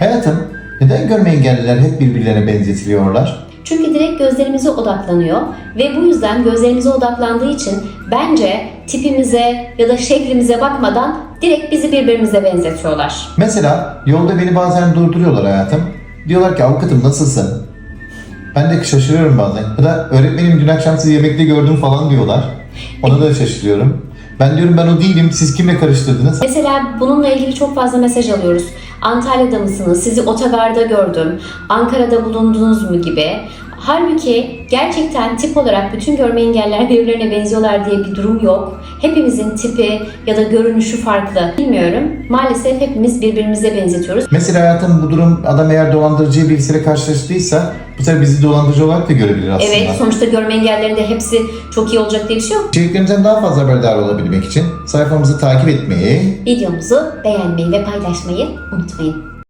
Hayatım, neden görme engelliler hep birbirlerine benzetiliyorlar? Çünkü direkt gözlerimize odaklanıyor ve bu yüzden gözlerimize odaklandığı için bence tipimize ya da şeklimize bakmadan direkt bizi birbirimize benzetiyorlar. Mesela yolda beni bazen durduruyorlar hayatım. Diyorlar ki avukatım nasılsın? Ben de şaşırıyorum bazen. Ya da öğretmenim dün akşam sizi yemekte gördüm falan diyorlar. Ona da şaşırıyorum. Ben diyorum ben o değilim. Siz kimle karıştırdınız? Mesela bununla ilgili çok fazla mesaj alıyoruz. Antalya'da mısınız? Sizi otogarda gördüm. Ankara'da bulundunuz mu gibi. Halbuki gerçekten tip olarak bütün görme engeller birbirlerine benziyorlar diye bir durum yok. Hepimizin tipi ya da görünüşü farklı. Bilmiyorum. Maalesef hepimiz birbirimize benzetiyoruz. Mesela hayatım bu durum adam eğer dolandırıcı birisiyle karşılaştıysa bu sefer bizi dolandırıcı olarak da görebilir aslında. Evet, sonuçta görme engellerinin de hepsi çok iyi olacak diye bir şey yok. İçeriklerimizden daha fazla haberdar olabilmek için sayfamızı takip etmeyi, Videomuzu beğenmeyi ve paylaşmayı unutmayın.